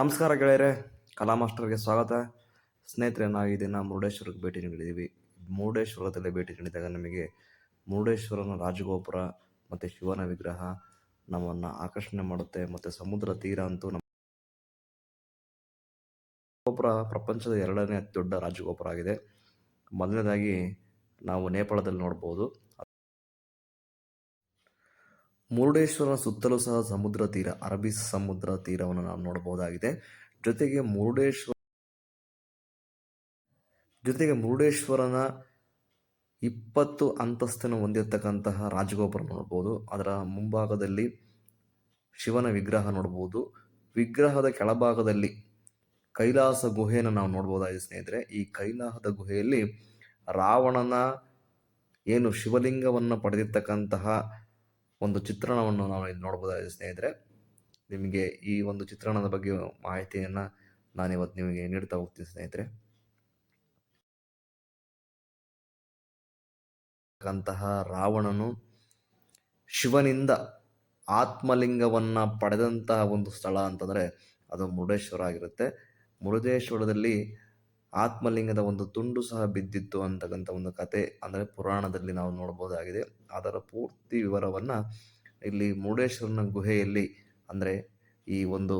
ನಮಸ್ಕಾರ ಗೆಳೆಯರೆ, ಕಲಾ ಮಾಸ್ಟರ್ಗೆ ಸ್ವಾಗತ. ಸ್ನೇಹಿತರೆ, ನಾವು ಈ ದಿನ ಮುರುಡೇಶ್ವರಕ್ಕೆ ಭೇಟಿ ನೀಡಿದ್ದೀವಿ. ಮುರುಡೇಶ್ವರದಲ್ಲಿ ಭೇಟಿ ನೀಡಿದಾಗ ನಮಗೆ ಮುರುಡೇಶ್ವರನ ರಾಜಗೋಪುರ ಮತ್ತು ಶಿವನ ವಿಗ್ರಹ ನಮ್ಮನ್ನು ಆಕರ್ಷಣೆ ಮಾಡುತ್ತೆ ಮತ್ತು ಸಮುದ್ರ ತೀರ ಅಂತೂ ನಮ್ಮ ಗೋಪುರ ಪ್ರಪಂಚದ ಎರಡನೇ ಅತಿ ದೊಡ್ಡ ರಾಜಗೋಪುರ ಆಗಿದೆ. ಮೊದಲನೇದಾಗಿ ನಾವು ನೇಪಾಳದಲ್ಲಿ ನೋಡ್ಬೋದು. ಮುರುಡೇಶ್ವರ ಸುತ್ತಲೂ ಸಹ ಸಮುದ್ರ ತೀರ, ಅರಬ್ಬಿ ಸಮುದ್ರ ತೀರವನ್ನು ನಾವು ನೋಡಬಹುದಾಗಿದೆ. ಜೊತೆಗೆ ಮುರುಡೇಶ್ವರ ಜೊತೆಗೆ ಮುರುಡೇಶ್ವರನ ಇಪ್ಪತ್ತು ಅಂತಸ್ತನ್ನು ಹೊಂದಿರತಕ್ಕಂತಹ ರಾಜಗೋಪುರ ನೋಡ್ಬೋದು ಅದರ ಮುಂಭಾಗದಲ್ಲಿ ಶಿವನ ವಿಗ್ರಹ ನೋಡ್ಬೋದು ವಿಗ್ರಹದ ಕೆಳಭಾಗದಲ್ಲಿ ಕೈಲಾಸ ಗುಹೆಯನ್ನು ನಾವು ನೋಡಬಹುದಾಗಿದೆ ಸ್ನೇಹಿತರೆ. ಈ ಕೈಲಾಸದ ಗುಹೆಯಲ್ಲಿ ರಾವಣನ ಏನು ಶಿವಲಿಂಗವನ್ನು ಪಡೆದಿರ್ತಕ್ಕಂತಹ ಒಂದು ಚಿತ್ರಣವನ್ನು ನಾವು ಇಲ್ಲಿ ನೋಡ್ಬೋದಾಗಿದೆ ಸ್ನೇಹಿತರೆ. ನಿಮಗೆ ಈ ಒಂದು ಚಿತ್ರಣದ ಬಗ್ಗೆ ಮಾಹಿತಿಯನ್ನು ನಾನಿವತ್ತು ನಿಮಗೆ ನೀಡ್ತಾ ಹೋಗ್ತೀನಿ ಸ್ನೇಹಿತರೆ. ಅಂತಹ ರಾವಣನು ಶಿವನಿಂದ ಆತ್ಮಲಿಂಗವನ್ನು ಪಡೆದಂತಹ ಒಂದು ಸ್ಥಳ ಅಂತಂದರೆ ಅದು ಮುರುಡೇಶ್ವರ ಆಗಿರುತ್ತೆ. ಮುರುಡೇಶ್ವರದಲ್ಲಿ ಆತ್ಮಲಿಂಗದ ಒಂದು ತುಂಡು ಸಹ ಬಿದ್ದಿತ್ತು ಅಂತಕ್ಕಂಥ ಒಂದು ಕತೆ, ಅಂದರೆ ಪುರಾಣದಲ್ಲಿ ನಾವು ನೋಡ್ಬೋದಾಗಿದೆ. ಅದರ ಪೂರ್ತಿ ವಿವರವನ್ನು ಇಲ್ಲಿ ಮುರುಡೇಶ್ವರನ ಗುಹೆಯಲ್ಲಿ, ಅಂದರೆ ಈ ಒಂದು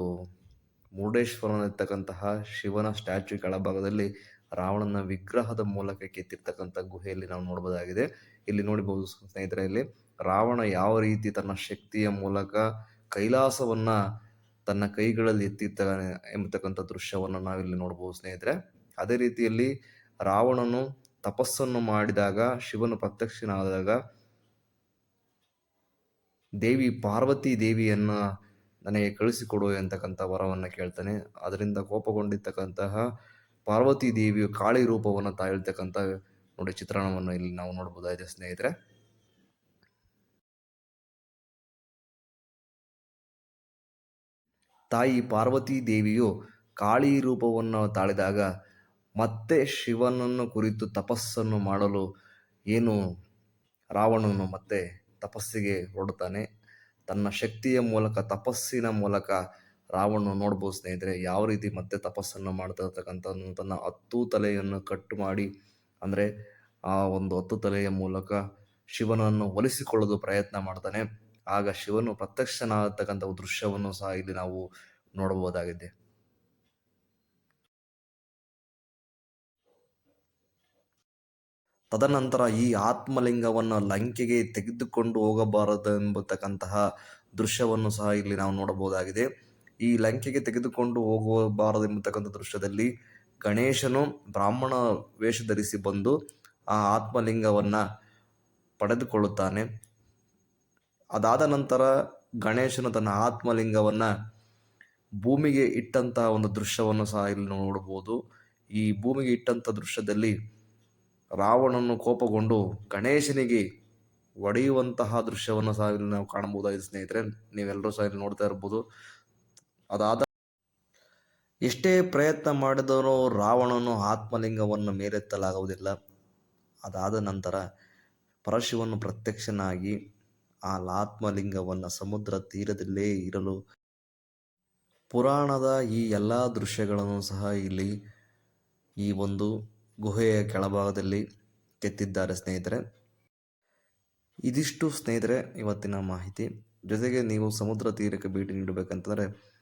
ಮುರುಡೇಶ್ವರನಿರ್ತಕ್ಕಂತಹ ಶಿವನ ಸ್ಟ್ಯಾಚ್ಯೂ ಕೆಳಭಾಗದಲ್ಲಿ ರಾವಣನ ವಿಗ್ರಹದ ಮೂಲಕ ಕೆತ್ತಿರ್ತಕ್ಕಂಥ ಗುಹೆಯಲ್ಲಿ ನಾವು ನೋಡ್ಬೋದಾಗಿದೆ. ಇಲ್ಲಿ ನೋಡಬಹುದು ಸ್ನೇಹಿತರೆ, ಇಲ್ಲಿ ರಾವಣ ಯಾವ ರೀತಿ ತನ್ನ ಶಕ್ತಿಯ ಮೂಲಕ ಕೈಲಾಸವನ್ನ ತನ್ನ ಕೈಗಳಲ್ಲಿ ಎತ್ತಿದ್ದಾನೆ ಎಂಬತಕ್ಕಂಥ ದೃಶ್ಯವನ್ನು ನಾವಿಲ್ಲಿ ನೋಡ್ಬೋದು ಸ್ನೇಹಿತರೆ. ಅದೇ ರೀತಿಯಲ್ಲಿ ರಾವಣನು ತಪಸ್ಸನ್ನು ಮಾಡಿದಾಗ, ಶಿವನು ಪ್ರತ್ಯಕ್ಷನಾದಾಗ ದೇವಿ ಪಾರ್ವತಿ ದೇವಿಯನ್ನು ನನಗೆ ಕಳಿಸಿಕೊಡು ಎಂತಕ್ಕಂಥ ವರವನ್ನು ಕೇಳ್ತಾನೆ. ಅದರಿಂದ ಕೋಪಗೊಂಡಿರ್ತಕ್ಕಂತಹ ಪಾರ್ವತಿ ದೇವಿಯು ಕಾಳಿ ರೂಪವನ್ನು ತಾಳಿರ್ತಕ್ಕಂಥ ನೋಡಿ ಚಿತ್ರಣವನ್ನು ಇಲ್ಲಿ ನಾವು ನೋಡಬಹುದಾಗಿದೆ ಸ್ನೇಹಿತರೆ. ತಾಯಿ ಪಾರ್ವತಿ ದೇವಿಯು ಕಾಳಿ ರೂಪವನ್ನು ತಾಳಿದಾಗ ಮತ್ತೆ ಶಿವನನ್ನು ಕುರಿತು ತಪಸ್ಸನ್ನು ಮಾಡಲು ಏನು ರಾವಣನು ಮತ್ತೆ ತಪಸ್ಸಿಗೆ ಹೊರಡುತ್ತಾನೆ? ತನ್ನ ಶಕ್ತಿಯ ಮೂಲಕ, ತಪಸ್ಸಿನ ಮೂಲಕ ರಾವಣನು ನೋಡ್ಬೋದು ಸ್ನೇಹಿತರೆ, ಯಾವ ರೀತಿ ಮತ್ತೆ ತಪಸ್ಸನ್ನು ಮಾಡ್ತಾ ಇರ್ತಕ್ಕಂಥ ತನ್ನ ಹತ್ತು ತಲೆಯನ್ನು ಕಟ್ಟು ಮಾಡಿ, ಅಂದರೆ ಆ ಒಂದು ಹತ್ತು ತಲೆಯ ಮೂಲಕ ಶಿವನನ್ನು ಒಲಿಸಿಕೊಳ್ಳಲು ಪ್ರಯತ್ನ ಮಾಡ್ತಾನೆ. ಆಗ ಶಿವನು ಪ್ರತ್ಯಕ್ಷನಾಗತಕ್ಕಂಥ ದೃಶ್ಯವನ್ನು ಸಹ ಇಲ್ಲಿ ನಾವು ನೋಡಬಹುದಾಗಿದೆ ತದನಂತರ ಈ ಆತ್ಮಲಿಂಗವನ್ನು ಲಂಕೆಗೆ ತೆಗೆದುಕೊಂಡು ಹೋಗಬಾರದು ಎಂಬತಕ್ಕಂತಹ ದೃಶ್ಯವನ್ನು ಸಹ ಇಲ್ಲಿ ನಾವು ನೋಡಬಹುದಾಗಿದೆ. ಈ ಲಂಕೆಗೆ ತೆಗೆದುಕೊಂಡು ಹೋಗಬಾರದು ಎಂಬತಕ್ಕಂಥ ದೃಶ್ಯದಲ್ಲಿ ಗಣೇಶನು ಬ್ರಾಹ್ಮಣ ವೇಷ ಧರಿಸಿ ಬಂದು ಆ ಆತ್ಮಲಿಂಗವನ್ನು ಪಡೆದುಕೊಳ್ಳುತ್ತಾನೆ. ಅದಾದ ನಂತರ ಗಣೇಶನು ತನ್ನ ಆತ್ಮಲಿಂಗವನ್ನು ಭೂಮಿಗೆ ಇಟ್ಟಂತಹ ಒಂದು ದೃಶ್ಯವನ್ನು ಸಹ ಇಲ್ಲಿ ನೋಡಬಹುದು. ಈ ಭೂಮಿಗೆ ಇಟ್ಟಂಥ ದೃಶ್ಯದಲ್ಲಿ ರಾವಣನು ಕೋಪಗೊಂಡು ಗಣೇಶನಿಗೆ ಒಡೆಯುವಂತಹ ದೃಶ್ಯವನ್ನು ಸಹ ಇಲ್ಲಿ ನಾವು ಕಾಣಬಹುದಾಗಿದೆ ಸ್ನೇಹಿತರೆ. ನೀವೆಲ್ಲರೂ ಸಹ ಇಲ್ಲಿ ನೋಡ್ತಾ ಇರ್ಬೋದು. ಅದಾದ ಎಷ್ಟೇ ಪ್ರಯತ್ನ ಮಾಡಿದರೂ ರಾವಣನು ಆತ್ಮಲಿಂಗವನ್ನು ಮೇಲೆತ್ತಲಾಗುವುದಿಲ್ಲ. ಅದಾದ ನಂತರ ಪರಶಿವನು ಪ್ರತ್ಯಕ್ಷನಾಗಿ ಆ ಆತ್ಮಲಿಂಗವನ್ನು ಸಮುದ್ರ ತೀರದಲ್ಲೇ ಇರಲು ಪುರಾಣದ ಈ ಎಲ್ಲ ದೃಶ್ಯಗಳನ್ನು ಸಹ ಇಲ್ಲಿ ಈ ಒಂದು ಗುಹೆಯ ಕೆಳಭಾಗದಲ್ಲಿ ಕೆತ್ತಿದ್ದಾರೆ ಸ್ನೇಹಿತರೆ. ಇದಿಷ್ಟು ಸ್ನೇಹಿತರೆ ಇವತ್ತಿನ ಮಾಹಿತಿ. ಜೊತೆಗೆ ನೀವು ಸಮುದ್ರ ತೀರಕ್ಕೆ ಭೇಟಿ ನೀಡಬೇಕಂತಂದರೆ